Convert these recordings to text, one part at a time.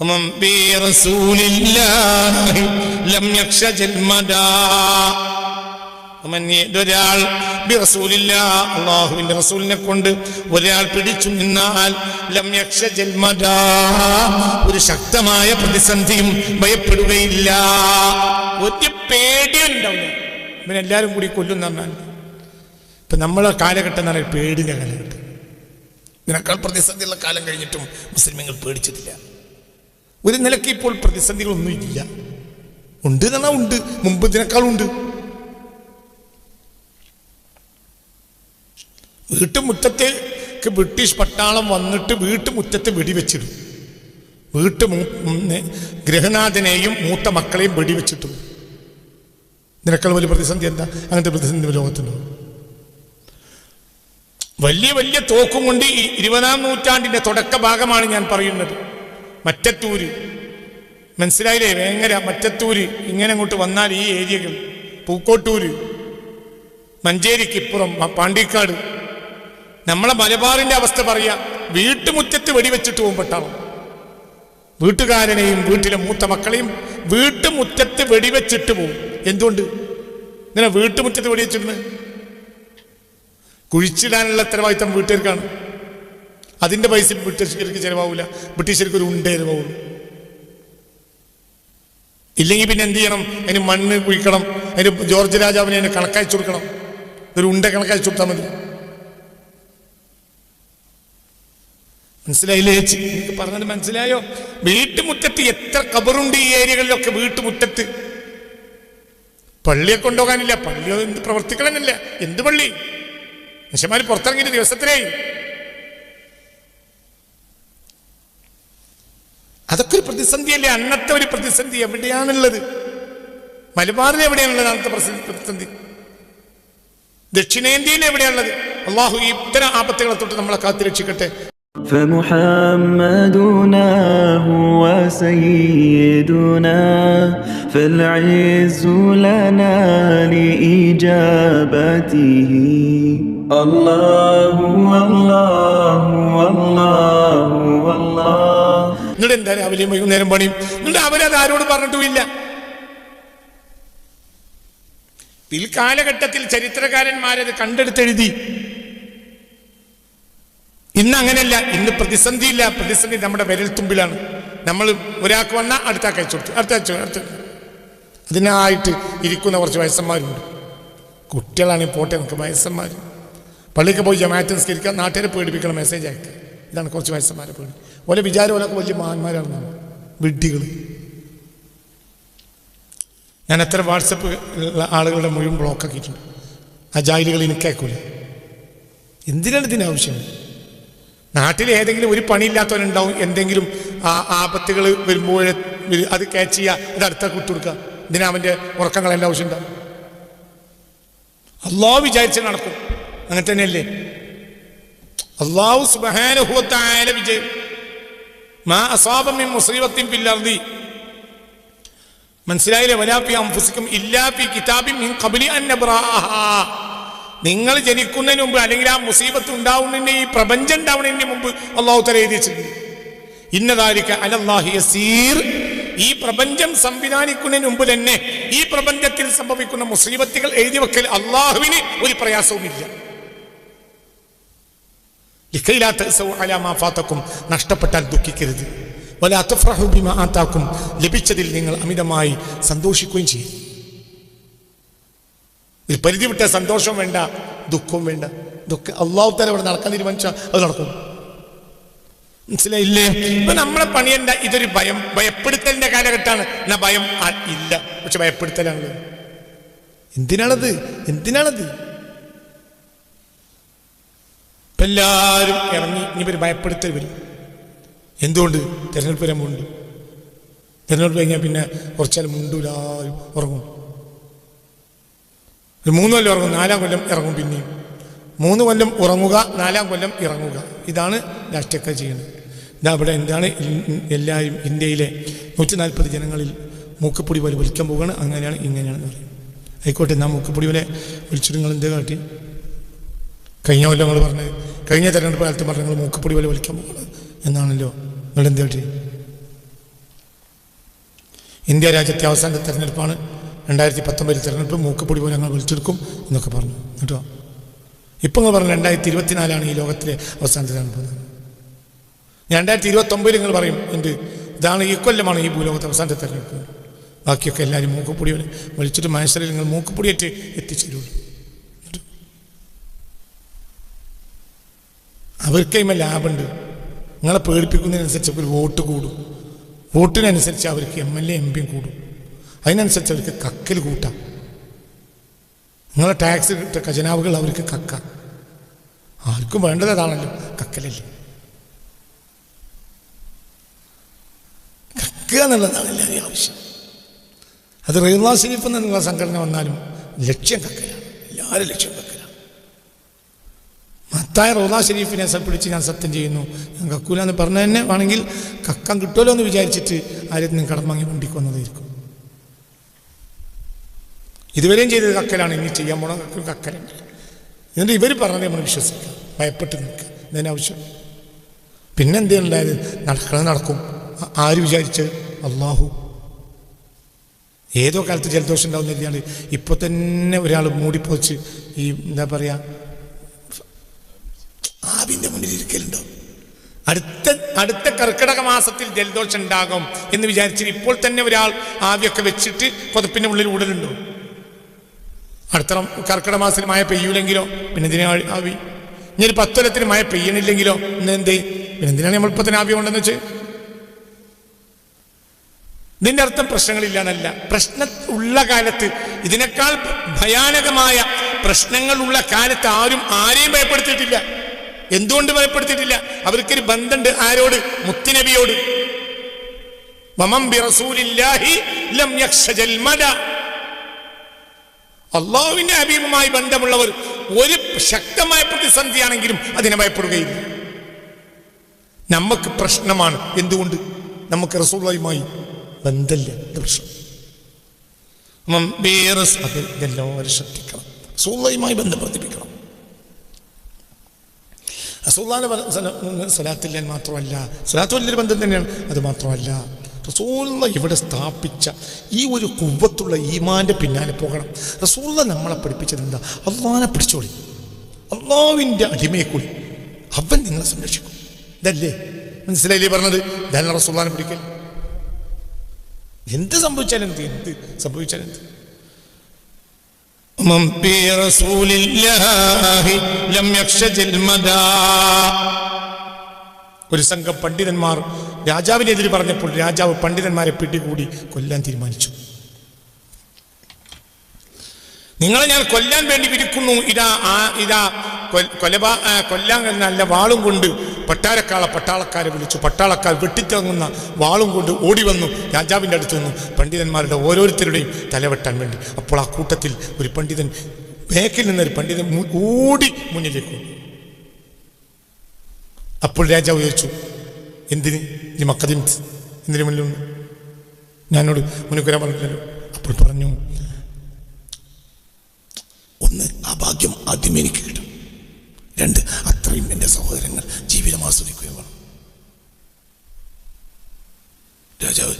ومن برسول الله لم يخشى المدى ومن ഒരാൾ ബിറസൂലില്ല അള്ളാഹുവിന്റെ റസൂലിനെ കൊണ്ട് ഒരാൾ പിടിച്ചു നിന്നാൽ ലം യക്ഷ ജൽമദ ഒരു ശക്തമായ പ്രതിസന്ധിയും ഭയപ്പെടുകയില്ല ഒരു പേടിയും ഉണ്ടാവില്ല ഇവനെല്ലാവരും കൂടി കൊല്ലുന്ന പറഞ്ഞാൽ ഇപ്പൊ നമ്മളെ കാലഘട്ടം എന്ന് പറയുന്നത് പേടിന്റെ കാലഘട്ടം ഇതിനേക്കാൾ പ്രതിസന്ധിയുള്ള കാലം കഴിഞ്ഞിട്ടും മുസ്ലിമുകൾ പേടിച്ചിട്ടില്ല ഒരു നിലയ്ക്ക് ഇപ്പോൾ പ്രതിസന്ധികളൊന്നും ഇല്ല ഉണ്ട് എന്നാ ഉണ്ട്. മുമ്പ് ഇതിനേക്കാളുണ്ട് വീട്ടുമുറ്റത്തേക്ക് ബ്രിട്ടീഷ് പട്ടാളം വന്നിട്ട് വീട്ടുമുറ്റത്ത് വെടിവെച്ചിടും. വീട്ടു ഗൃഹനാഥനെയും മൂത്ത മക്കളെയും വെടിവെച്ചിട്ടു. നിനക്കാൾ വലിയ പ്രതിസന്ധി എന്താ? അങ്ങനത്തെ പ്രതിസന്ധി ലോകത്തുണ്ടോ? വലിയ വലിയ തോക്കും കൊണ്ട് ഇരുപതാം നൂറ്റാണ്ടിന്റെ തുടക്ക ഭാഗമാണ് ഞാൻ പറയുന്നത്. മറ്റത്തൂര്. മനസ്സിലായില്ലേ? വേങ്ങര മറ്റത്തൂര്. ഇങ്ങനെ അങ്ങോട്ട് വന്നാൽ ഈ ഏരിയകൾ പൂക്കോട്ടൂര് മഞ്ചേരിക്കിപ്പുറം പാണ്ടിക്കാട്. നമ്മളെ മലബാറിന്റെ അവസ്ഥ പറയാ വീട്ടുമുറ്റത്ത് വെടിവെച്ചിട്ട് പോകും വീട്ടുകാരനെയും വീട്ടിലെ മൂത്ത മക്കളെയും വീട്ടുമുറ്റത്ത് വെടിവെച്ചിട്ട് പോകും. എന്തുകൊണ്ട്? ഇങ്ങനെ വീട്ടുമുറ്റത്ത് വെടിവെച്ചിട്ടുണ്ട് കുഴിച്ചിടാനുള്ള ഉത്തരവാദിത്തം വീട്ടുകാർക്കാണ്. അതിന്റെ പൈസ ബ്രിട്ടീഷുകാർക്ക് ചിലവാകില്ല ബ്രിട്ടീഷുകാർക്ക് ഒരു ഉണ്ടേ ചിലവാകുള്ളൂ ഇല്ലെങ്കിൽ പിന്നെ എന്ത് ചെയ്യണം? അതിന് മണ്ണ് കുഴിക്കണം. അതിന് ജോർജ് രാജാവിനെ അതിന് കണക്കയച്ചു കൊടുക്കണം. ഒരു ഉണ്ട കണക്കയച്ചു കൊടുത്താൽ മതി. മനസ്സിലായില്ലേ ചേച്ചി? പറഞ്ഞത് മനസ്സിലായോ? വീട്ടുമുറ്റത്ത് എത്ര കബറുണ്ട് ഈ ഏരിയകളിലൊക്കെ വീട്ടുമുറ്റത്ത്? പള്ളിയെ കൊണ്ടുപോകാനില്ല. പള്ളി എന്ത് പ്രവർത്തിക്കണമെന്നില്ല. എന്ത് പള്ളി? മനുഷ്യന്മാർ പുറത്തിറങ്ങിയിട്ട് ദിവസത്തിലായി. അതൊക്കെ ഒരു പ്രതിസന്ധിയല്ലേ അന്നത്തെ ഒരു പ്രതിസന്ധി എവിടെയാണുള്ളത് മലബാറിൽ എവിടെയാണുള്ളത് അന്നത്തെ പ്രസ- പ്രതിസന്ധി ദക്ഷിണേന്ത്യയിൽ എവിടെയാണുള്ളത് അള്ളാഹു ഈ ഇത്തരം ആപത്തുകളെ തൊട്ട് നമ്മളെ കാത്തിരക്ഷിക്കട്ടെ فمحمدنا هو سيدنا فالعز لنا لإجابته الله الله الله الله എന്നിട്ട് എന്താ രാവിലെയും വൈകുന്നേരം പണിയും? എന്നിട്ട് അവരത് ആരോട് പറഞ്ഞിട്ടുമില്ല. പിൽക്കാലഘട്ടത്തിൽ ചരിത്രകാരന്മാരത് കണ്ടെടുത്തെഴുതി. ഇന്ന് അങ്ങനെയല്ല ഇന്ന് പ്രതിസന്ധിയില്ല. പ്രതിസന്ധി നമ്മുടെ വിരൽത്തുമ്പിലാണ്. നമ്മൾ ഒരാൾക്ക് വന്നാൽ അടുത്ത കഴിച്ചു കൊടുത്തു. അടുത്ത അയച്ചു അടുത്ത അതിനായിട്ട് ഇരിക്കുന്ന കുറച്ച് വയസ്സന്മാരുണ്ട്. കുട്ടികളാണെങ്കിൽ പോട്ടെ നമുക്ക് വയസ്സന്മാർ പള്ളിക്ക് പോയി ജമാഅത്ത് നിസ്കരിക്കുക നാട്ടുകാരെ പേടിപ്പിക്കണം മെസ്സേജ് അയക്കുക. ഇതാണ് കുറച്ച് വയസ്സന്മാരെ പേടി. ഓലെ വിചാരം വലിയ മഹാന്മാരാണെന്നാണ് വിഡ്ഢികൾ ഞാൻ എത്ര വാട്സപ്പ് ആളുകളുടെ മുഴുവൻ ബ്ലോക്ക് ആക്കിയിട്ടുണ്ട്. ആ ജാലികൾ എനിക്കേക്കൂല എന്തിനാണ് ഇതിന് ആവശ്യം? നാട്ടിൽ ഏതെങ്കിലും ഒരു പണിയില്ലാത്തവനുണ്ടാവും. എന്തെങ്കിലും ആ ആപത്തുകൾ വരുമ്പോൾ അത് ക്യാച്ച് ചെയ്യുക അത് അടുത്ത കുത്തുകൊടുക്കുക ഇതിന് അവന്റെ ഉറക്കങ്ങളെല്ലാം ആവശ്യം ഉണ്ടാവും അള്ളാഹു വിചാരിച്ച് നടക്കും. അങ്ങനെ തന്നെയല്ലേ? അള്ളാഹു സുബാനുഭവത്തായ വിജയം. മനസ്സിലായില്ലേ? മിൻ നിങ്ങൾ ജനിക്കുന്നതിന് മുമ്പ് അല്ലെങ്കിൽ ആ മുസീബത്ത് ഉണ്ടാവുന്നതിന് ഈ പ്രപഞ്ചം ഉണ്ടാവുന്നതിന് മുമ്പ് അള്ളാഹു തല എഴുതി ഇന്നതാരിക്ക അലല്ലാഹി യസീർ. ഈ പ്രപഞ്ചം സംവിധാനിക്കുന്നതിന് മുമ്പ് തന്നെ ഈ പ്രപഞ്ചത്തിൽ സംഭവിക്കുന്ന മുസീബത്തുകൾ എഴുതി വെക്കൽ അള്ളാഹുവിന് ഒരു പ്രയാസവുമില്ല. ഫാതക്കും നഷ്ടപ്പെട്ടാൽ ദുഃഖിക്കരുത്. വല തഫ്റഹു ബിമാ ആതാക്കും ലഭിച്ചതിൽ നിങ്ങൾ അമിതമായി സന്തോഷിക്കുകയും ചെയ്യും. ഒരു പരിധി വിട്ട സന്തോഷം വേണ്ട ദുഃഖവും വേണ്ട. ദുഃഖം അള്ളാഹു തന്നെ ഇവിടെ നടക്കാൻ തീരുമാനിച്ചാൽ അത് നടക്കും. മനസ്സിലായില്ലേ? ഇപ്പൊ നമ്മളെ പണിയണ്ട ഇതൊരു ഭയം. ഭയപ്പെടുത്തലിന്റെ കാലഘട്ടമാണ്. എന്നാ ഭയം? ഇല്ല. പക്ഷെ ഭയപ്പെടുത്തലാണ് എന്തിനാണത്? എന്തിനാണത്? ഇപ്പൊ എല്ലാവരും ഇറങ്ങി ഇനി ഒരു ഭയപ്പെടുത്തൽ വരും. എന്തുകൊണ്ട്? തെരഞ്ഞെടുപ്പ് വരാൻ മുണ്ട് തെരഞ്ഞെടുപ്പ് കഴിഞ്ഞാൽ പിന്നെ കുറച്ചാൽ മുണ്ടൂലാരും ഉറങ്ങും. ഒരു മൂന്ന് കൊല്ലം ഉറങ്ങും നാലാം കൊല്ലം ഇറങ്ങും പിന്നെയും. മൂന്ന് കൊല്ലം ഉറങ്ങുക നാലാം കൊല്ലം ഇറങ്ങുക. ഇതാണ് രാഷ്ട്രീയക്കാർ ചെയ്യുന്നത്. ഇതാ ഇവിടെ എന്താണ് എല്ലാവരും ഇന്ത്യയിലെ നൂറ്റി നാൽപ്പത് ജനങ്ങളിൽ മൂക്കപ്പൊടി പോലെ വിളിക്കാൻ പോവുകയാണ്. അങ്ങനെയാണ് ഇങ്ങനെയാണെന്ന് പറയും ആയിക്കോട്ടെ നാം മൂക്കപ്പൊടി പോലെ വിളിച്ചിട്ട് നിങ്ങൾ എന്ത് കാട്ടി? കഴിഞ്ഞ കൊല്ലം നമ്മൾ പറഞ്ഞത് കഴിഞ്ഞ തെരഞ്ഞെടുപ്പ് കാലത്ത് പറഞ്ഞ നിങ്ങൾ മൂക്കപ്പൊടി പോലെ വലിക്കാൻ പോകണം എന്നാണല്ലോ നിങ്ങൾ എന്ത് കാട്ടി? ഇന്ത്യ രാജ്യത്തെ അവസാനത്തെ തെരഞ്ഞെടുപ്പാണ്. രണ്ടായിരത്തി പത്തൊമ്പതിൽ തെരഞ്ഞെടുപ്പ് മൂക്കപ്പൊടി പോലെ ഞങ്ങൾ വിളിച്ചെടുക്കും എന്നൊക്കെ പറഞ്ഞു. കേട്ടോ? ഇപ്പം നിങ്ങൾ പറഞ്ഞു രണ്ടായിരത്തി ഇരുപത്തിനാലാണ് ഈ ലോകത്തിലെ അവസാനത്തെ തെരഞ്ഞെടുപ്പ് രണ്ടായിരത്തി ഇരുപത്തൊമ്പതിൽ നിങ്ങൾ പറയും എന്ത്? ഇതാണ് ഈ കൊല്ലമാണ് ഈ ഭൂലോകത്തെ അവസാനത്തെ തെരഞ്ഞെടുപ്പ്. ബാക്കിയൊക്കെ എല്ലാവരും മൂക്കപ്പൊടി പോലെ വിളിച്ചിട്ട് മനുഷ്യരിൽ നിങ്ങൾ മൂക്കപ്പൊടിയേറ്റ് എത്തിച്ചേരുള്ളൂ. അവർക്കൈമ ലാഭമുണ്ട്. നിങ്ങളെ പേടിപ്പിക്കുന്നതിനനുസരിച്ച് അവർ വോട്ട് കൂടും. വോട്ടിനനുസരിച്ച് അവർക്ക് എം എൽ എ എം പിയും കൂടും. അതിനനുസരിച്ച് അവർക്ക് കക്കൽ കൂട്ടാം. നിങ്ങളെ ടാക്സ് ഇട്ട ഖജനാവുകൾ അവർക്ക് കക്ക. ആർക്കും വേണ്ടത് അതാണല്ലോ കക്കലല്ലേ. കക്കുക എന്നുള്ളതാണ് എല്ലാവരും ആവശ്യം. അത് റീലാ ഷരീഫ് എന്നുള്ള സംഘടന വന്നാലും ലക്ഷ്യം കക്കലാണ്. എല്ലാവരും ലക്ഷ്യം കക്കലാണ് മത്തായ റോദാ ഷെരീഫിനെ പിടിച്ച് ഞാൻ സത്യം ചെയ്യുന്നു. ഞാൻ കക്കൂല എന്ന് പറഞ്ഞു തന്നെ വേണമെങ്കിൽ കക്കാൻ കിട്ടുമല്ലോ എന്ന് വിചാരിച്ചിട്ട് ആരും നിങ്ങൾ കടം വാങ്ങി മുണ്ടിക്ക് വന്നതായിരിക്കും ഇതുവരെയും ചെയ്തത് കക്കലാണ് ഇനി ചെയ്യാൻ പോണ കക്കൽ കക്കലുണ്ട് എന്നിട്ട് ഇവർ പറഞ്ഞത് നമ്മൾ വിശ്വസിക്കുക. ഭയപ്പെട്ട് നിൽക്കുക. ഇതിനാവശ്യം പിന്നെ ഉണ്ടായത് നടക്കണത് നടക്കും. ആര് വിചാരിച്ച്? അള്ളാഹു. ഏതോ കാലത്ത് ജലദോഷം ഉണ്ടാവുന്ന രീതിയാണ്. ഇപ്പോൾ തന്നെ ഒരാൾ മൂടിപ്പോച്ച് ഈ എന്താ പറയുക ഇരിക്കലുണ്ടോ അടുത്ത അടുത്ത കർക്കിടക മാസത്തിൽ ജലദോഷം ഉണ്ടാകും എന്ന് വിചാരിച്ചിട്ട് ഇപ്പോൾ തന്നെ ഒരാൾ ആവിയൊക്കെ വെച്ചിട്ട് പുതപ്പിന്റെ ഉള്ളിൽ ഉടലുണ്ടോ. അടുത്ത കർക്കിടക മാസത്തിൽ മഴ പെയ്യൂലെങ്കിലോ പിന്നെ എന്തിനാ ആവി? ഇനി ഒരു പത്തൊലത്തിന് മഴ പെയ്യണില്ലെങ്കിലോ ഇന്ന് എന്ത്? പിന്നെ എന്തിനാണ് നമ്മൾ ഇപ്പൊ തന്നെ ആവി കൊണ്ടെന്ന് വെച്ച് ഇതിന്റെ അർത്ഥം പ്രശ്നങ്ങളില്ലാന്നല്ല. പ്രശ്ന ഉള്ള കാലത്ത് ഇതിനേക്കാൾ ഭയാനകമായ പ്രശ്നങ്ങളുള്ള കാലത്ത് ആരും ആരെയും ഭയപ്പെടുത്തിയിട്ടില്ല. എന്തുകൊണ്ട് ഭയപ്പെടുത്തിയിട്ടില്ല? അവർക്കൊരു ബന്ധമുണ്ട്. ആരോട്? മുത്തുനബിയോട്. അള്ളാഹുവിന്റെ അബീബുമായി ബന്ധമുള്ളവർ ഒരു ശക്തമായ പ്രതിസന്ധിയാണെങ്കിലും അതിനെ ഭയപ്പെടുകയില്ല. നമുക്ക് പ്രശ്നമാണ്. എന്തുകൊണ്ട്? നമുക്ക് റസൂലുള്ളാഹിയുമായി ബന്ധമില്ല. പ്രശ്നം? ഇതെല്ലാവരും ശ്രദ്ധിക്കണം. റസൂലുള്ളാഹിയുമായി ബന്ധം വർദ്ധിപ്പിക്കണം റസൂല്ലാന്റെ സലാത്തില്ലാൻ മാത്രമല്ല. സലാത്ത് വലിയൊരു ബന്ധം തന്നെയാണ്. അത് മാത്രമല്ല. റസൂള്ള ഇവിടെ സ്ഥാപിച്ച ഈ ഒരു കുവ്വത്തുള്ള ഈമാന്റെ പിന്നാലെ പോകണം. റസൂള്ള നമ്മളെ പഠിപ്പിച്ചത് എന്താ? അള്ളാനെ പിടിച്ചോളി. അള്ളാവിന്റെ അടിമയെക്കൂടി. അവൻ നിങ്ങളെ സംരക്ഷിക്കും. ഇതല്ലേ? മനസ്സിലായില്ലേ പറഞ്ഞത്? ഇതല്ല റസൂള്ളാനെ പിടിക്കൽ. എന്ത് സംഭവിച്ചാലും എന്ത്? എന്ത് സംഭവിച്ചാലും എന്ത്? من برسول الله لم يخشج المدى ഒരു സംഘം പണ്ഡിതന്മാർ രാജാവിനെതിരെ പറഞ്ഞപ്പോൾ രാജാവ് പണ്ഡിതന്മാരെ പിടികൂടി കൊല്ലാൻ തീരുമാനിച്ചു നിങ്ങളെ ഞാൻ കൊല്ലാൻ വേണ്ടി വിരിക്കുന്നു ഇതാ ആ ഇതാ കൊൽ- കൊലപാ കൊല്ലാൻ നല്ല വാളും കൊണ്ട് പട്ടാരക്കാളെ പട്ടാളക്കാരെ വിളിച്ചു. പട്ടാളക്കാർ വെട്ടിത്തിറങ്ങുന്ന വാളും കൊണ്ട് ഓടി വന്നു. രാജാവിന്റെ അടുത്ത് വന്നു. പണ്ഡിതന്മാരുടെ ഓരോരുത്തരുടെയും തലവെട്ടാൻ വേണ്ടി. അപ്പോൾ ആ കൂട്ടത്തിൽ ഒരു പണ്ഡിതൻ ബേക്കിൽ നിന്നൊരു പണ്ഡിതൻ ഓടി മുന്നിലേക്ക് അപ്പോൾ രാജാവ് ചോദിച്ചു എന്തിന്? ഈ മക്കതിം എന്തിനു മുന്നിൽ ഞാനോട് വരാൻ പറഞ്ഞില്ലല്ലോ. അപ്പോൾ പറഞ്ഞു ഒന്ന് ആ ഭാഗ്യം ആദ്യം എനിക്ക് രണ്ട്. അത്രയും എന്റെ സഹോദരങ്ങൾ ജീവിതം ആസ്വദിക്കുകയും വേണം. രാജാവ്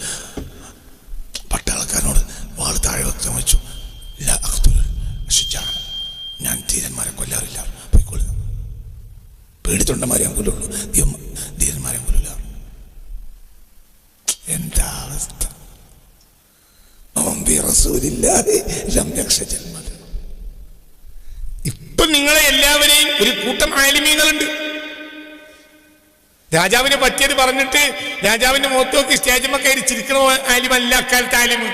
പട്ടാളക്കാരനോട് വാൾ താഴെ വെക്കാൻ വെച്ചു. ഞാൻ ധീരന്മാരെ കൊല്ലാറില്ല. പോയിക്കൊള്ളുക പേടിത്തൊണ്ടന്മാരെ ഞാൻ കൊല്ലുള്ളൂ. ദൈവം ധീരന്മാരെ അങ്കുലില്ല എന്താ അവസ്ഥ? റസൂലില്ലാഹി ലം. ഇപ്പൊ നിങ്ങളെ എല്ലാവരെയും ഒരു കൂട്ടം ആലിമീങ്ങളുണ്ട്. രാജാവിനെ പറ്റിയത് പറഞ്ഞിട്ട് രാജാവിന്റെ മുഖത്ത് നോക്കി സ്റ്റേജിമ്മ കയറി ചിരിക്കണ ആലിമല്ല അക്കാലത്ത് ആലിമ്.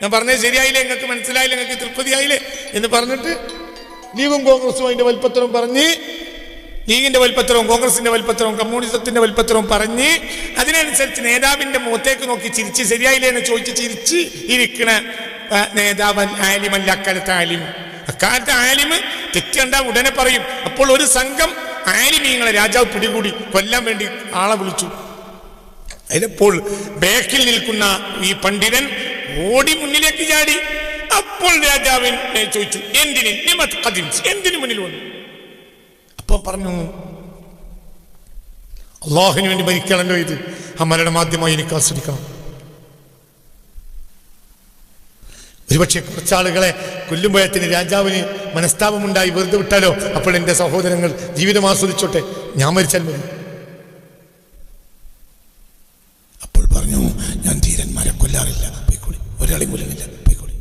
ഞാൻ പറഞ്ഞത് ശരിയായില്ലേ? നിങ്ങൾക്ക് മനസ്സിലായില്ലേ? നിങ്ങൾക്ക് തൃപ്തിയായില്ലേ? എന്ന് പറഞ്ഞിട്ട് ലീഗും കോൺഗ്രസും അതിന്റെ വലിപ്പത്തരവും പറഞ്ഞ് ലീഗിന്റെ വലിപ്പത്തരവും കോൺഗ്രസിന്റെ വലിപ്പത്തരവും കമ്മ്യൂണിസത്തിന്റെ വലിപ്പത്തരവും പറഞ്ഞ് അതിനനുസരിച്ച് നേതാവിന്റെ മുഖത്തേക്ക് നോക്കി ചിരിച്ച് ശരിയായില്ലേ എന്ന് ചോദിച്ച് ചിരിച്ച് ഇരിക്കണ നേതാവൻ ആലിമല്ല അക്കാലത്ത് ആലിം അക്കാലത്തെ ആലിമ് തെറ്റണ്ട ഉടനെ പറയും. അപ്പോൾ ഒരു സംഘം ആലിമീങ്ങളെ രാജാവ് പിടികൂടി കൊല്ലാൻ വേണ്ടി ആളെ വിളിച്ചു. അതിലപ്പോൾ ബേക്കിൽ നിൽക്കുന്ന ഈ പണ്ഡിതൻ ഓടി മുന്നിലേക്ക് ചാടി. അപ്പോൾ രാജാവിനെ ചോദിച്ചു എന്തിന്? എന്തിനു മുന്നിൽ വന്നു? അപ്പൊ പറഞ്ഞു അള്ളാഹുവിന് വേണ്ടി മരിക്കണല്ലോ ഇത്. ആ മാധ്യമമായി എനിക്ക് ആസ്വദിക്കണം. ഒരുപക്ഷെ കുറച്ചാളുകളെ കൊല്ലുമ്പോഴത്തിന് രാജാവിന് മനസ്താപമുണ്ടായി വെറുതെ വിട്ടാലോ? അപ്പോൾ എന്റെ സഹോദരങ്ങൾ ജീവിതം ആസ്വദിച്ചോട്ടെ. ഞാൻ മരിച്ചാൽ മതി. അപ്പോൾ പറഞ്ഞു ഞാൻ ധീരന്മാരെ കൊല്ലാറില്ല. പോയിക്കോളി. ഒരാളെയും കൊല്ലുന്നില്ല പോയിക്കോളി.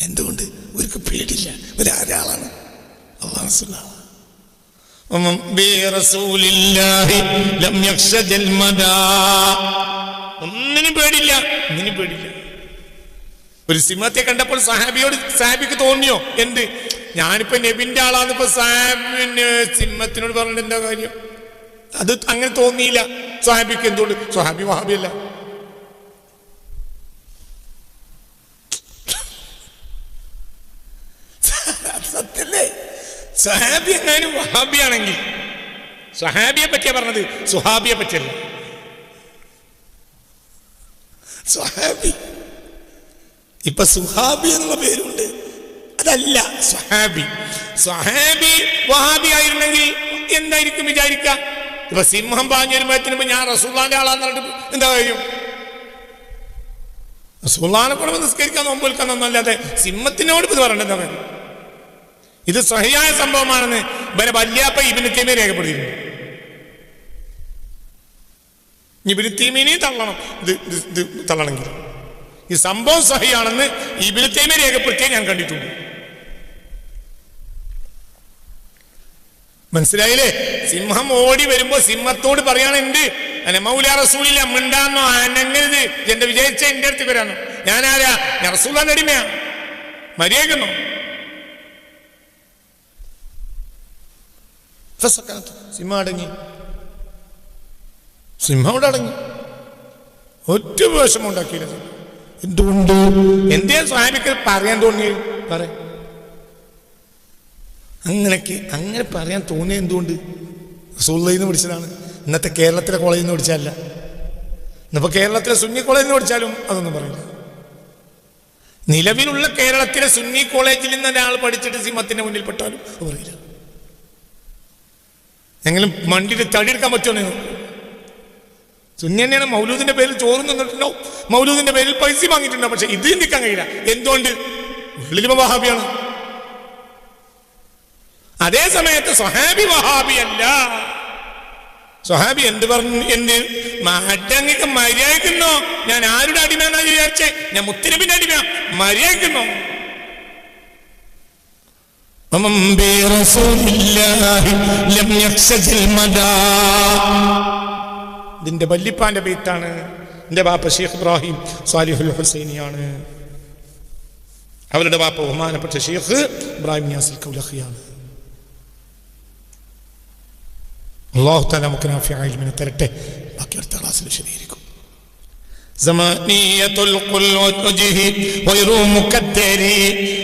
എന്തുകൊണ്ട്? ഒരു പേടില്ല ഒരാളാണ് ഒന്നിനും പേടില്ല ഒന്നിനും പേടില്ല ഒരു സിംഹത്തെ കണ്ടപ്പോൾ സാഹാബിയോട് സാഹബിക്ക് തോന്നിയോ? എന്ത്? ഞാനിപ്പോ നബിന്റെ ആളാന്ന് ഇപ്പൊ സാഹിബിന് സിംഹത്തിനോട് പറഞ്ഞിട്ട് എന്താ കാര്യം? അത് അങ്ങനെ തോന്നിയില്ല. സാഹബിക്ക് എന്തുകൊണ്ട്? സാഹബി വഹാബിയല്ല. സത്യല്ലേ? സഹാബി എങ്ങാനും വഹാബിയാണെങ്കിൽ സഹാബിയെ പറ്റിയാ പറഞ്ഞത്. സുഹാബിയെ പറ്റിയല്ല. സുഹാബി ഇപ്പൊ സുഹാബി എന്നുള്ള പേരുണ്ട്. അതല്ല സുഹാബി സുഹാബി വഹാബി ആയിരുന്നെങ്കിൽ എന്തായിരിക്കും വിചാരിക്ക? ഇപ്പൊ സിംഹം പാഞ്ഞു വരുമ്പോഴത്തേനും ഞാൻ റസൂള്ളാന്റെ ആളാന്ന് പറഞ്ഞിട്ട് എന്താ കാര്യം? റസൂള്ളാനെ കൂടെ നിസ്കരിക്കാൻ നോമ്പ് വിൽക്കാൻ ഒന്നല്ലാതെ സിംഹത്തിനോട് ഇത് പറയണ്ട അവൻ ഇത് സഹിയായ സംഭവമാണെന്ന് ഇവരെ വല്യാപ്പ ഇബിന് തീമെ രേഖപ്പെടുത്തിയിരുന്നു ഇബിന് തള്ളണം. ഇത് ഇത് തള്ളണമെങ്കിൽ. ഈ സംഭവം സഹിയാണെന്ന് ഇബിന് തീമെ രേഖപ്പെടുത്തിയേ ഞാൻ കണ്ടിട്ടുണ്ട്. മനസ്സിലായില്ലേ? സിംഹം ഓടി വരുമ്പോ സിംഹത്തോട് പറയാനുണ്ട് അല്ല മൗല റസൂലില്ല മിണ്ടാന്നോ അനങ്ങരുത്. എന്റെ വിജയിച്ച എന്റെ അടുത്ത് വരാന്നോ ഞാനാരാ? ഞാൻ റസൂലാൻ അടിമയാ. മര്യാദക്കുന്നോ സിംഹം അടങ്ങി. സിംഹം അവിടെ അടങ്ങി. ഒറ്റ വേഷം ഉണ്ടാക്കിയില്ല. എന്തുകൊണ്ട്? എന്തേ സ്വാമിക്ക് പറയാൻ തോന്നി പറ. അങ്ങനെയൊക്കെ അങ്ങനെ പറയാൻ തോന്നിയ എന്തുകൊണ്ട്? റസൂള്ളയിൽ നിന്ന് പഠിച്ചതാണ് ഇന്നത്തെ കേരളത്തിലെ കോളേജിൽ നിന്ന് പഠിച്ചതല്ല ഇന്നിപ്പോ കേരളത്തിലെ സുന്നി കോളേജിൽ നിന്ന് പഠിച്ചാലും അതൊന്നും പറയില്ല. നിലവിലുള്ള കേരളത്തിലെ സുന്നി കോളേജിൽ നിന്ന് ഒരാൾ പഠിച്ചിട്ട് സിമത്തിന്റെ മുന്നിൽ പെട്ടാലും അത് പറയില്ല. എങ്കിലും മണ്ടിയിൽ തടിയെടുക്കാൻ പറ്റുമോ സുന്നി തന്നെയാണ് മൗലൂദിന്റെ പേരിൽ ചോറ് നിന്നിട്ടുണ്ടോ മൗലൂദിന്റെ പേരിൽ പൈസ വാങ്ങിയിട്ടുണ്ടോ പക്ഷെ ഇത് നിൽക്കാൻ കഴിയില്ല എന്തുകൊണ്ട് ഉള്ളിൽ വഹാബിയാണ് അതേ സമയത്ത് സ്വഹാബി വഹാബി അല്ല സ്വഹാബി എന്ത് പറഞ്ഞു എന്ത് മറ്റങ്ങക്ക് മര്യാദക്കുന്നോ ഞാൻ ആരുടെ അടിമയാണെന്ന് വിചാരിച്ചേ ഞാൻ മുത്തിനബിന്റെ അടിമ മര്യാദക്കുന്നോ ومن برسول الله لم يخشج المدى ഇതിന്റെ വല്ലിപ്പാന്റെ ബെയ്ത്താണ് എന്റെ ബാപ്പ ഷെയ്ഖ് ഇബ്രാഹിം സാലിഹുൽ ഹുസൈനിയാണ് അവരുടെ ബാപ്പ ബഹുമാനപ്പെട്ട ഷെയ്ഖ് ഇബ്രാഹിം യാസിൽ കൗലഹിയാണ് അള്ളാഹു താല നമുക്ക് നാഫിയായ ഇൽമിനെ തരട്ടെ ബാക്കി അടുത്ത ക്ലാസ്സിൽ വിശദീകരിക്കും زمانية القل وجه غير مكدر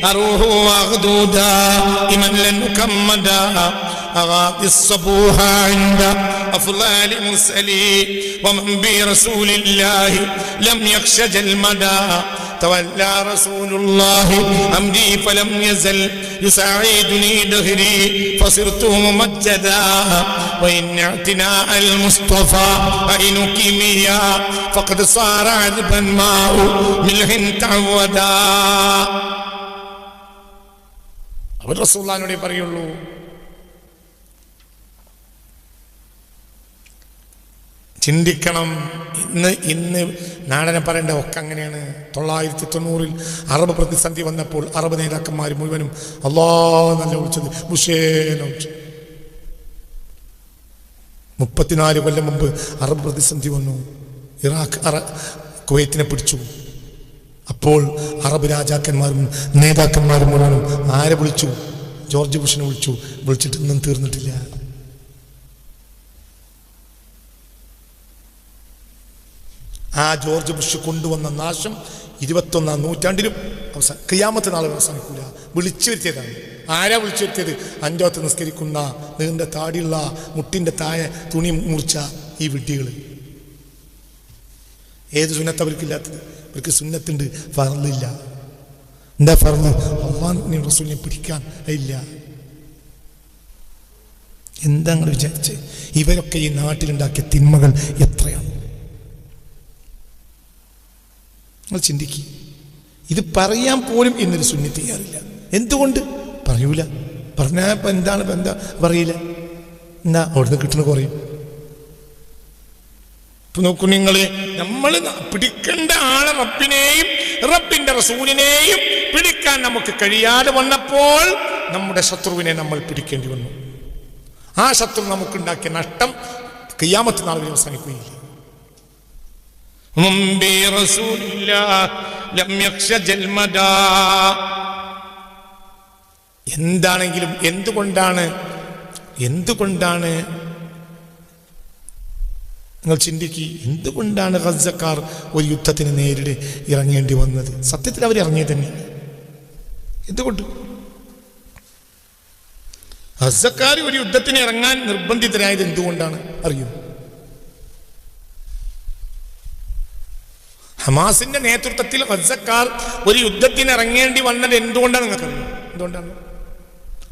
أروه واغدودا إمن لن نكمدا أغاضي الصبوها عند أفضال مرسلي ومن برسول الله لم يخشج المدى تولى رسول الله أمري فلم يزل يساعدني دهري فصرت ممجدا وإن اعتناء المصطفى عين كيمياء فقد صار عذبا ماء ملح تعودا അവർ റസൂള്ളാനോടെ പറയുള്ളൂ ചിന്തിക്കണം. ഇന്ന് ഇന്ന് നാടനെ പറയേണ്ട ഒക്കെ അങ്ങനെയാണ്. തൊള്ളായിരത്തി തൊണ്ണൂറിൽ അറബ് പ്രതിസന്ധി വന്നപ്പോൾ അറബ് നേതാക്കന്മാർ മുഴുവനും അള്ളാ നല്ല വിളിച്ചത് ബുഷേന മുപ്പത്തിനാല് കൊല്ലം മുമ്പ് അറബ് പ്രതിസന്ധി വന്നു. ഇറാഖ് അറ കുവൈത്തിനെ പിടിച്ചു. അപ്പോൾ അറബ് രാജാക്കന്മാരും നേതാക്കന്മാരും മുഴുവനും ആരെ വിളിച്ചു? ജോർജ് ബുഷിനെ വിളിച്ചു. വിളിച്ചിട്ടൊന്നും തീർന്നിട്ടില്ല. ആ ജോർജ് ബുഷ് കൊണ്ടുവന്ന നാശം ഇരുപത്തൊന്നാം നൂറ്റാണ്ടിലും അവസാന ക്രിയാമത്തെ നാളെ അവസാനിക്കൂല. വിളിച്ചു വരുത്തിയതാണ്. ആരാ വിളിച്ചു വരുത്തിയത്? അഞ്ചോത്ത് നിസ്കരിക്കുന്ന നീണ്ട താടിയുള്ള മുട്ടിന്റെ താഴെ തുണി മുറിച്ച ഈ വിട്ടികൾ ഏത് സുന്നത്ത് അവർക്കില്ലാത്തത്? അവർക്ക് സുന്നത്തുണ്ട് ഫറലില്ല എന്താ ഫറൽ അള്ളാൻ റസൂലിനെ പിടിക്കാൻ ഇല്ല. എന്താ നിങ്ങൾ വിചാരിച്ച്? ഇവരൊക്കെ ഈ നാട്ടിലുണ്ടാക്കിയ തിന്മകൾ എത്രയാണ്? നിങ്ങൾ ചിന്തിക്കുക ഇത് പറയാൻ പോലും ഇന്നൊരു സുന്നി തയ്യാറില്ല. എന്തുകൊണ്ട്? പറയൂല. പറഞ്ഞാൽ ഇപ്പം എന്താണ് ഇപ്പം എന്താ പറയില്ല. എന്നാ അവിടുന്ന് കിട്ടുന്ന കുറയും. ഇപ്പൊ നോക്കൂ നിങ്ങൾ നമ്മൾ പിടിക്കേണ്ട ആളെ റബ്ബിനെയും റബ്ബിന്റെ റസൂലിനെയും പിടിക്കാൻ നമുക്ക് കഴിയാതെ വന്നപ്പോൾ നമ്മുടെ ശത്രുവിനെ നമ്മൾ പിടിക്കേണ്ടി വന്നു. ആ ശത്രു നമുക്കുണ്ടാക്കിയ നഷ്ടം കയ്യാമത്ത് വരെ അവസാനിക്കുകയില്ല. ലം ജൽമദാ. എന്താണെങ്കിലും എന്തുകൊണ്ടാണ് എന്തുകൊണ്ടാണ്? നിങ്ങൾ ചിന്തിക്കുക എന്തുകൊണ്ടാണ് ഗസക്കാർ ഒരു യുദ്ധത്തിന് നേരിടെ ഇറങ്ങേണ്ടി വന്നത്? സത്യത്തിൽ അവർ ഇറങ്ങിയത് തന്നെയാണ് എന്തുകൊണ്ട്? ഗസക്കാർ ഒരു യുദ്ധത്തിന് ഇറങ്ങാൻ നിർബന്ധിതരായത് എന്തുകൊണ്ടാണ്? അറിയും ഹമാസിന്റെ നേതൃത്വത്തിൽ ഗസക്കാർ ഒരു യുദ്ധത്തിന് ഇറങ്ങേണ്ടി വന്നത് എന്തുകൊണ്ടാണ് നിങ്ങൾക്കറിയാം എന്തുകൊണ്ടാണ്?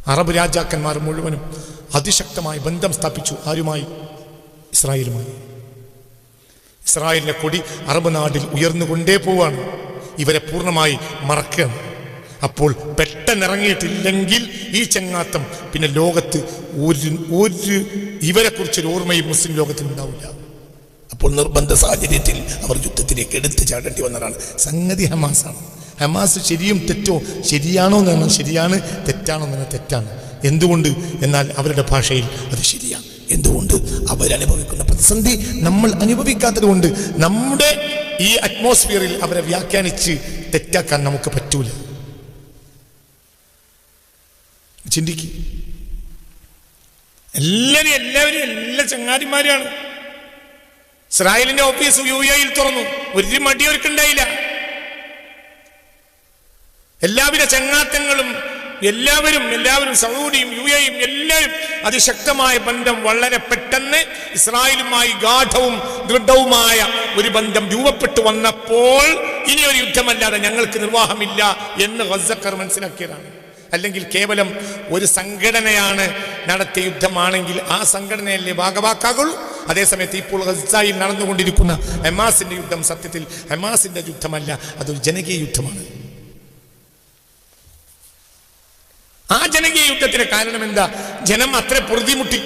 അറബ് രാജാക്കന്മാർ മുഴുവനും അതിശക്തമായി ബന്ധം സ്ഥാപിച്ചു. ആരുമായി? ഇസ്രായേലുമായി. ഇസ്രായേലിന്റെ കൊടി അറബ് നാട്ടിൽ ഉയർന്നുകൊണ്ടേ പോവാണ്. ഇവരെ പൂർണമായി മറക്കുകയാണ്. അപ്പോൾ പെട്ടെന്നിറങ്ങിയിട്ടില്ലെങ്കിൽ ഈ ചങ്ങാത്തം പിന്നെ ലോകത്ത് ഒരു ഒരു ഇവരെക്കുറിച്ചൊരു ഓർമ്മയും മുസ്ലിം ലോകത്തിൽ ഉണ്ടാവില്ല അപ്പോൾ നിർബന്ധ സാഹചര്യത്തിൽ അവർ യുദ്ധത്തിലേക്ക് എടുത്തു ചാടേണ്ടി വന്നതാണ്. സംഗതി ഹമാസാണ്. ഹമാസ് ശരിയും തെറ്റോ ശരിയാണോ എന്ന് ശരിയാണ് തെറ്റാണോ എന്ന് തെറ്റാണ്. എന്തുകൊണ്ട്? എന്നാൽ അവരുടെ ഭാഷയിൽ അത് ശരിയാണ്. എന്തുകൊണ്ട്? അവരനുഭവിക്കുന്ന പ്രതിസന്ധി നമ്മൾ അനുഭവിക്കാത്തത് കൊണ്ട് നമ്മുടെ ഈ അറ്റ്മോസ്ഫിയറിൽ അവരെ വ്യാഖ്യാനിച്ച് തെറ്റാക്കാൻ നമുക്ക് പറ്റൂല. ചിന്തിക്ക്. എല്ലാവരും എല്ലാവരും എല്ലാ ചങ്ങാതിമാരാണ്. ഇസ്രായേലിന്റെ ഓഫീസ് യു എയിൽ തുറന്നു. ഒരു മടി അവർക്കുണ്ടായില്ല. എല്ലാവിധ ചങ്ങാത്തങ്ങളും എല്ലാവരും എല്ലാവരും സൗദിയും യു എയും എല്ലാവരും അതിശക്തമായ ബന്ധം വളരെ പെട്ടെന്ന് ഇസ്രായേലുമായി ഗാഠവും ദൃഢവുമായ ഒരു ബന്ധം രൂപപ്പെട്ടു വന്നപ്പോൾ ഇനി ഒരു യുദ്ധമല്ലാതെ ഞങ്ങൾക്ക് നിർവാഹമില്ല എന്ന് വസക്കർ മനസ്സിലാക്കിയതാണ്. അല്ലെങ്കിൽ കേവലം ഒരു സംഘടനയാണ് നടത്തിയ യുദ്ധമാണെങ്കിൽ ആ സംഘടനയല്ലേ ഭാഗവാക്കാകുള്ളൂ? അതേസമയത്ത് ഇപ്പോൾ ഗസായിൽ നടന്നുകൊണ്ടിരിക്കുന്ന ഹമാസിന്റെ യുദ്ധം സത്യത്തിൽ ഹമാസിന്റെ യുദ്ധമല്ല അതൊരു ജനകീയ യുദ്ധമാണ്. ആ ജനകീയ യുദ്ധത്തിന് കാരണം എന്താ? ജനം അത്ര പൊറുതിമുട്ടി.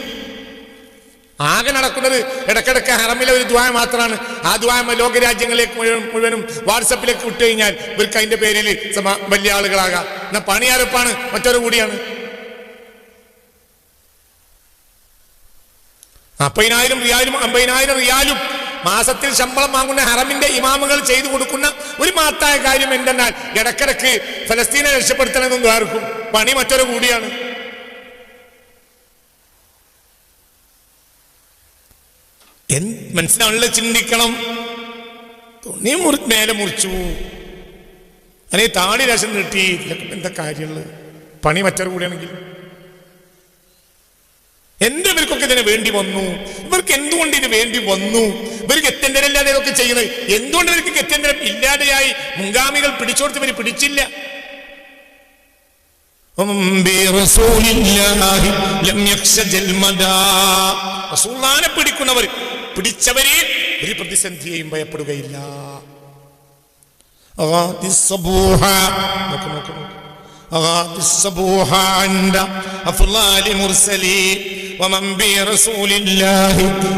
ആകെ നടക്കുന്നത് ഇടക്കിടക്ക് ഹറമിലെ ഒരു ദ്വായ മാത്രമാണ്. ആ ദ്വായ ലോകരാജ്യങ്ങളിലേക്ക് മുഴുവൻ മുഴുവനും വാട്സപ്പിലേക്ക് വിട്ടു കഴിഞ്ഞാൽ ഇവർക്ക് അതിന്റെ പേരിൽ വലിയ ആളുകളാകാം. എന്നാ പണിയാരപ്പാണ് മറ്റൊരു കൂടിയാണ്. അമ്പതിനായിരം റിയാലും അമ്പതിനായിരം റിയാലും മാസത്തിൽ ശമ്പളം വാങ്ങുന്ന ഹറമിന്റെ ഇമാമുകൾ ചെയ്തു കൊടുക്കുന്ന ഒരു മാത്തായ കാര്യം എന്തെന്നാൽ ഇടക്കിടക്ക് ഫലസ്തീനെ രക്ഷപ്പെടുത്തണമെന്നും ആർക്കും പണി മറ്റൊരു കൂടിയാണ്. മനസ്സിലാണല്ലോ ചിന്തിക്കണം? തുണി മുറി മേലെ മുറിച്ചു. അല്ലെങ്കിൽ താടി രസം നീട്ടി. എന്താ കാര്യമുള്ളത്? പണി മറ്റൊരു കൂടിയാണെങ്കിൽ. എന്റെ ഇവർക്കൊക്കെ ഇതിന് വേണ്ടി വന്നു? ഇവർക്ക് എന്തുകൊണ്ട് ഇത് വേണ്ടി വന്നു? ഇവർക്ക് ഗത്യന്തരല്ലാതെ ഇതൊക്കെ ചെയ്യുന്നത്? എന്തുകൊണ്ട് ഇവർക്ക് ഗത്യന്തരം ഇല്ലാതെയായി? മുങ്കാമികൾ പിടിച്ചോടുത്ത് ഇവർ പിടിച്ചില്ല. പിടിക്കുന്നവർ പിടിച്ചവരെ ഒരു പ്രതിസന്ധിയെയും ഭയപ്പെടുകയില്ല. നോക്ക് നോക്ക് നോക്ക്. غادي الصبوحة عند أفضال المرسلين ومن برسول الله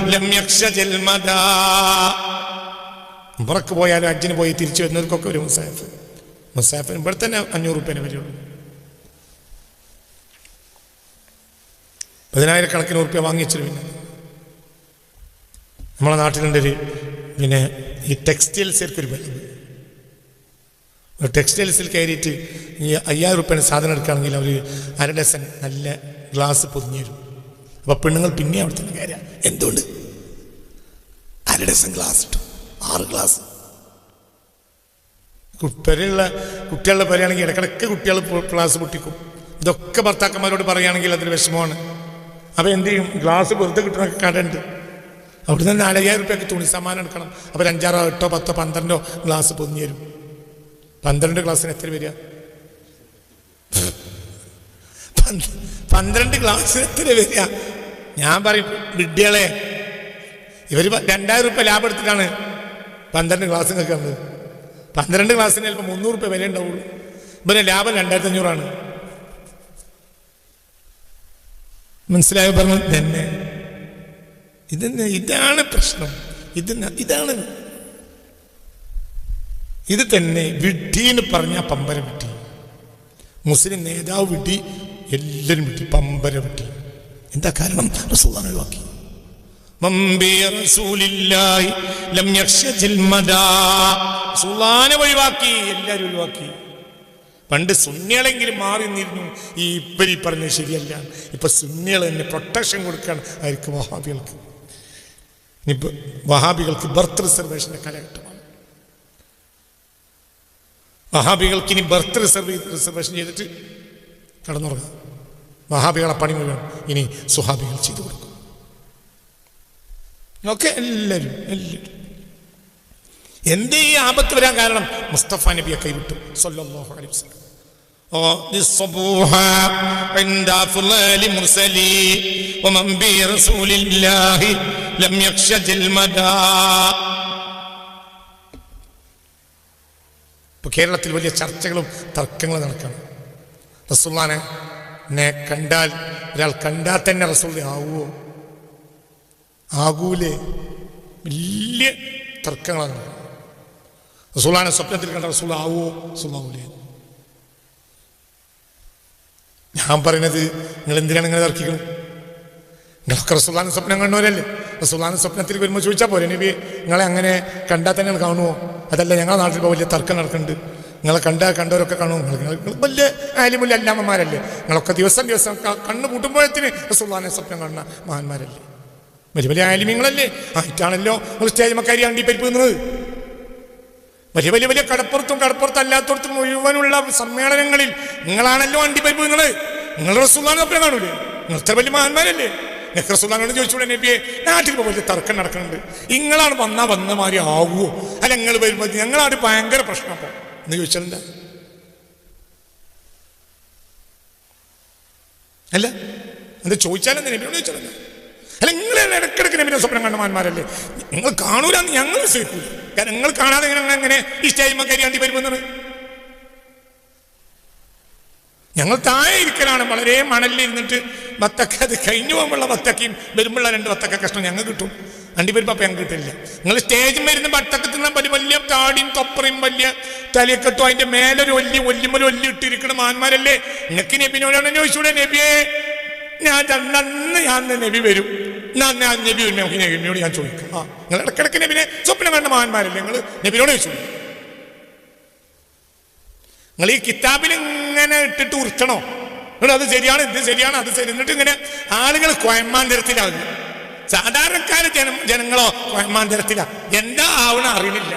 لم يخشج المدى ഉംറക്ക് പോയാലും അജ്ജിന് പോയി തിരിച്ചു വരുന്നവർക്കൊക്കെ ഒരു മുസാഫ് മുസാഫിന് ഇവിടെ തന്നെ അഞ്ഞൂറ് റുപ്യനെ വരെയുള്ളൂ പതിനായിരക്കണക്കിന് ഉറുപ്പ്യ വാങ്ങിച്ചു പിന്നെ നമ്മളെ നാട്ടിലുണ്ട് ഒരു പിന്നെ ഈ ടെക്സ്റ്റൈൽസിലേക്ക് ഒരു ബന്ധം ഒരു ടെക്സ്റ്റൈൽസിൽ കയറിയിട്ട് ഈ അയ്യായിരം റുപ്യേൻ്റെ സാധനം എടുക്കുകയാണെങ്കിൽ അവർ അര ഡസൻ നല്ല ഗ്ലാസ് പൊതിഞ്ഞു തരും അപ്പോൾ പെണ്ണുങ്ങൾ പിന്നെ അവിടെ തന്നെ കയറാം എന്തുകൊണ്ട്? അര ക്ലാസ് ഇട്ടു? ആറ് ഗ്ലാസ് പെരയുള്ള കുട്ടികളുടെ പെരയാണെങ്കിൽ ഇടക്കിടക്ക് കുട്ടികൾ ക്ലാസ് പൊട്ടിക്കും. ഇതൊക്കെ ഭർത്താക്കന്മാരോട് പറയുകയാണെങ്കിൽ അതിന് വിഷമമാണ്. അപ്പോൾ എന്ത് ചെയ്യും? ഗ്ലാസ് വെറുതെ കിട്ടുന്ന കടണ്ട് അവിടുന്ന് നാലയ്യായിരം റുപ്യക്ക് തുണി സമ്മാനം എടുക്കണം. അപ്പോൾ അഞ്ചാറോ എട്ടോ പത്തോ പന്ത്രണ്ടോ ഗ്ലാസ് പൊതിഞ്ഞു തരും. പന്ത്രണ്ട് ക്ലാസ്സിന് എത്ര വരിക? പന്ത്- പന്ത്രണ്ട് ക്ലാസ്സിന് എത്ര വരിക? ഞാൻ പറയും വിഡ്ഢികളെ ഇവർ രണ്ടായിരം റുപ്യ ലാഭം എടുത്തിട്ടാണ് പന്ത്രണ്ട് ക്ലാസ് നിങ്ങൾക്ക് പന്ത്രണ്ട് ക്ലാസ്സിന് ചിലപ്പോൾ മുന്നൂറ് രൂപ വില ഉണ്ടാവുള്ളൂ. ഇവരെ ലാഭം രണ്ടായിരത്തി അഞ്ഞൂറാണ് മനസ്സിലായോ പറഞ്ഞു? തന്നെ ഇതെന്നെ ഇതാണ് പ്രശ്നം. ഇത് ഇതാണ്. ഇത് തന്നെ വിഡ്ഢീന്ന് പറഞ്ഞ പമ്പര വിട്ടി മുസ്ലിം നേതാവ് വിട്ടി എല്ലാവരും വിട്ടി പമ്പര വിഡ്ഢി. എന്താ കാരണം? റസൂലാണ് ഒഴിവാക്കി. ഒഴിവാക്കി എല്ലാരും ഒഴിവാക്കി. പണ്ട് സുന്നികളെങ്കിലും മാറി നിന്നിരുന്നു. ഈ ഇപ്പരി പറഞ്ഞത് ശരിയല്ല. ഇപ്പൊ സുന്നികൾ തന്നെ പ്രൊട്ടക്ഷൻ കൊടുക്കുകയാണ് അവർക്ക് വഹാബികൾക്ക്. ഇനിയിപ്പോ വഹാബികൾക്ക് ബർത്ത് റിസർവേഷന്റെ കാലഘട്ടമാണ്. വഹാബികൾക്ക് ഇനി ബർത്ത് റിസർവ് റിസർവേഷൻ ചെയ്തിട്ട് കടന്നുറങ്ങാം. വഹാബികളെ പണി മുഴുവൻ ഇനി സുഹാബികൾ ചെയ്തു കൊടുക്കും ഒക്കെ എല്ലാവരും എല്ലാവരും എന്തേ ഈ ആപത്ത് വരാൻ കാരണം മുസ്തഫ നബിയെ കൈവിട്ടു സല്ലല്ലാഹു അലൈഹി വസല്ലം قاضي الصبوح عند أفضل المرسلين ومن برسول الله لم يخشج المدى ഇപ്പൊ കേരളത്തിൽ വലിയ ചർച്ചകളും തർക്കങ്ങളും നടക്കണം റസൂള്ളാനെ നെ കണ്ടാൽ ഒരാൾ കണ്ടാൽ തന്നെ റസൂൽ ആവുമോ ആകൂലേ? വലിയ തർക്കങ്ങളാണ്. റസൂലാണ് സ്വപ്നത്തിൽ കണ്ട റസൂൽ ആവുമോ റസൂലാവൂലേ ഞാൻ പറയുന്നത് നിങ്ങൾ എന്തിനാണ് ഇങ്ങനെ തർക്കിക്കുന്നത് നിങ്ങളൊക്കെ റസൂലാന സ്വപ്നം കണ്ടവരല്ലേ? റസൂലാന സ്വപ്നത്തിൽ വരുമ്പോൾ ചോദിച്ചാൽ പോരെ നിങ്ങളെ അങ്ങനെ കണ്ടാൽ തന്നെ കാണുമോ അതല്ല ഞങ്ങളുടെ നാട്ടിൽ വലിയ തർക്കം നടക്കുന്നുണ്ട്. നിങ്ങളെ കണ്ട കണ്ടവരൊക്കെ കാണും. നിങ്ങൾ വലിയ ആലിമുല്ല അല്ലാമ്മമാരല്ലേ നിങ്ങളൊക്കെ ദിവസം ദിവസം കണ്ണു പൂട്ടുമ്പോഴത്തിന് റസൂലാനെ സ്വപ്നം കാണുന്ന മഹാന്മാരല്ലേ? വലിയ വലിയ ആലിമ്യങ്ങളല്ലേ ആയിട്ടാണല്ലോ നിങ്ങൾ സ്റ്റേജ് മക്കാരി അണ്ടി പരിപ്പുന്നത് വലിയ വലിയ വലിയ കടപ്പുറത്തും കടപ്പുറത്തും അല്ലാത്തടത്തും മുഴുവനുള്ള സമ്മേളനങ്ങളിൽ നിങ്ങളാണല്ലോ അണ്ടി പരിപ്പുന്നത് നിങ്ങൾ റസൂലാണ് സ്വപ്നം കാണൂലേ? നിങ്ങൾ ഇത്ര വലിയ മഹാന്മാരല്ലേ? റസൂലാനോട് ചോദിച്ചൂടെ നബിയെ? നാട്ടിൽ വലിയ തർക്കം നടക്കുന്നുണ്ട്. നിങ്ങളാണ് വന്നാൽ വന്ന മാതിരി ആവുമോ അല്ല നിങ്ങൾ വരുമ്പോൾ ഞങ്ങളാണ് ഭയങ്കര പ്രശ്നം അപ്പോൾ എന്ന് ചോദിച്ചാലെന്താ അല്ല എന്ത് ചോദിച്ചാലെന്താ നബിയോട് ചോദിച്ചാലെന്താ അല്ല നിങ്ങൾ ഇടക്കിടക്ക് നബിനെ സ്വപ്നം കണ്ടമാന്മാരല്ലേ നിങ്ങൾ കാണൂലെന്ന് ഞങ്ങൾ വിശ്വസിക്കൂല. കാരണം നിങ്ങൾ കാണാതെ ഞങ്ങൾ എങ്ങനെ സ്റ്റേജ് കരിയാണ്ടി വരുമെന്നാണ് ഞങ്ങൾ താഴെ ഇരിക്കലാണ്. വളരെ മണലിൽ ഇരുന്നിട്ട് വത്തക്ക അത് കഴിഞ്ഞു പോകുമ്പോഴുള്ള വത്തക്കയും വരുമ്പോഴുള്ള രണ്ട് വത്തക്ക കഷ്ണം ഞങ്ങൾ കിട്ടും. അണ്ടി വരുമ്പോൾ അപ്പം ഞങ്ങൾക്ക് കിട്ടില്ല. നിങ്ങൾ സ്റ്റേജിൽ വരുന്ന വത്തക്കത്തിന് വലിയ വലിയ താടിയും തൊപ്പറയും വലിയ തലയൊക്കെട്ടും അതിന്റെ മേലൊരു വലിയ ഒല്ലിമല ഒല്ലി ഇട്ടിരിക്കണ മാന്മാരല്ലേ നിനക്ക് നബിനോടാണ് ചോദിച്ചൂടെ നബിയെ? ഞാൻ അന്ന് ഞാൻ നബി വരും. ഞാൻ ഞാൻ നബി നബിനോട് ഞാൻ ചോദിക്കും. ആ നിങ്ങൾ ഇടക്കിടക്ക് നബിനെ സ്വപ്നം കണ്ട മഹാന്മാരല്ലേ? നിങ്ങൾ നബിനോട് ചോദിച്ചു നിങ്ങൾ ഈ കിതാബിൽ ഇങ്ങനെ ഇട്ടിട്ട് ഉറക്കണോ നിങ്ങൾ അത് ശരിയാണ് ഇത് ശരിയാണ് അത് ശരി. എന്നിട്ട് ഇങ്ങനെ ആളുകൾ കോയമ്മാന്തരത്തിലാകും സാധാരണക്കാര് ജന ജനങ്ങളോ കോയമ്മാന്തരത്തിലാ എന്താ ആവണ അറിയുന്നില്ല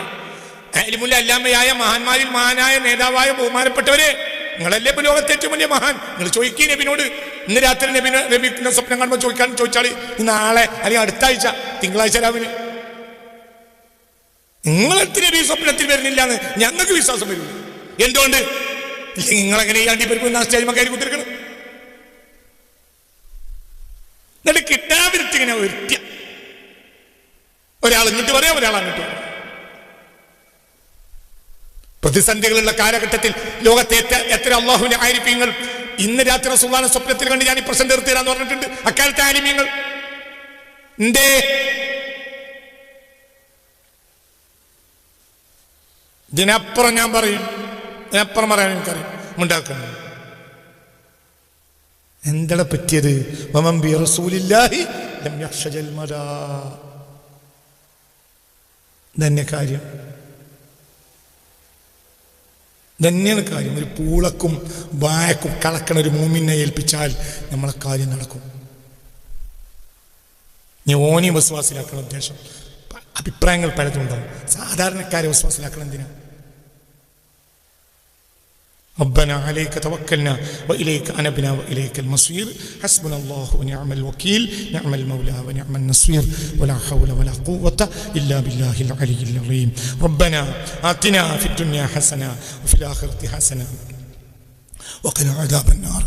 അലിമുല്ല അല്ലാമയായ മഹാന്മാരിൽ മഹാനായ നേതാവായ ബഹുമാനപ്പെട്ടവരെ നിങ്ങളല്ലേ ഇപ്പൊ ലോകത്തെ ഏറ്റവും വലിയ മഹാൻ? നിങ്ങൾ ചോദിക്കുക നബിനോട്. ഇന്ന് രാത്രി നബിനെ നബിക്കുന്ന സ്വപ്നം കാണുമ്പോൾ ചോദിക്കാൻ ചോദിച്ചാൽ നാളെ അല്ലെങ്കിൽ അടുത്ത ആഴ്ച തിങ്കളാഴ്ച രാവിലെ. നിങ്ങളെത്തി നബി സ്വപ്നത്തിൽ വരുന്നില്ല എന്ന് ഞങ്ങൾക്ക് വിശ്വാസം വരുന്നു എന്തുകൊണ്ട്? ഇല്ലെങ്കിൽ നിങ്ങളെങ്ങനെ ഈ അണ്ടിപ്പരിപ്പ് സ്റ്റേജ് മക്കാരി എന്നിട്ട് കിട്ടാതിരിച്ച് ഇങ്ങനെ ഒരുത്തിയ ഒരാൾ ഇങ്ങോട്ട് പറയാം ഒരാൾ അങ്ങോട്ട് പറയാം. പ്രതിസന്ധികളുള്ള കാലഘട്ടത്തിൽ ലോകത്തെ എത്ര- അള്ളാഹുവിന്റെ ആയിരിപ്യങ്ങൾ ഇന്ന് രാത്രി സുൽത്താന സ്വപ്നത്തിൽ കണ്ട് ഞാൻ ഈ പ്രശ്നം തീർത്തിരാന്ന് പറഞ്ഞിട്ടുണ്ട്. അക്കാലത്തെ ആലിമ്യങ്ങൾ. ഇതിനപ്പുറം ഞാൻ പറയും. ഇതിനപ്പുറം പറയാൻ എനിക്കറിയാം. ഉണ്ടാക്കണം എന്താണ് പറ്റിയത്? വമൻ ബി റസൂലില്ലാഹി കാര്യം കാര്യം. ഒരു പൂളക്കും വായക്കും കളക്കണ ഒരു മൂമിനെ ഏൽപ്പിച്ചാൽ നമ്മളെ കാര്യം നടക്കും. നീ ഓനി വിശ്വാസിലാക്കണം ഉദ്ദേശം. അഭിപ്രായങ്ങൾ പലതും ഉണ്ടാവും സാധാരണക്കാരെ വിശ്വാസിലാക്കണം എന്തിനാ? ربنا عليك توكلنا وإليك أنبنا وإليك المصير. حسبنا الله ونعم الوكيل. نعم المولى ونعم النصير. ولا حول ولا قوة إلا بالله العلي العظيم. ربنا آتنا في الدنيا حسنة وفي الآخرة حسنة وقنا عذاب النار.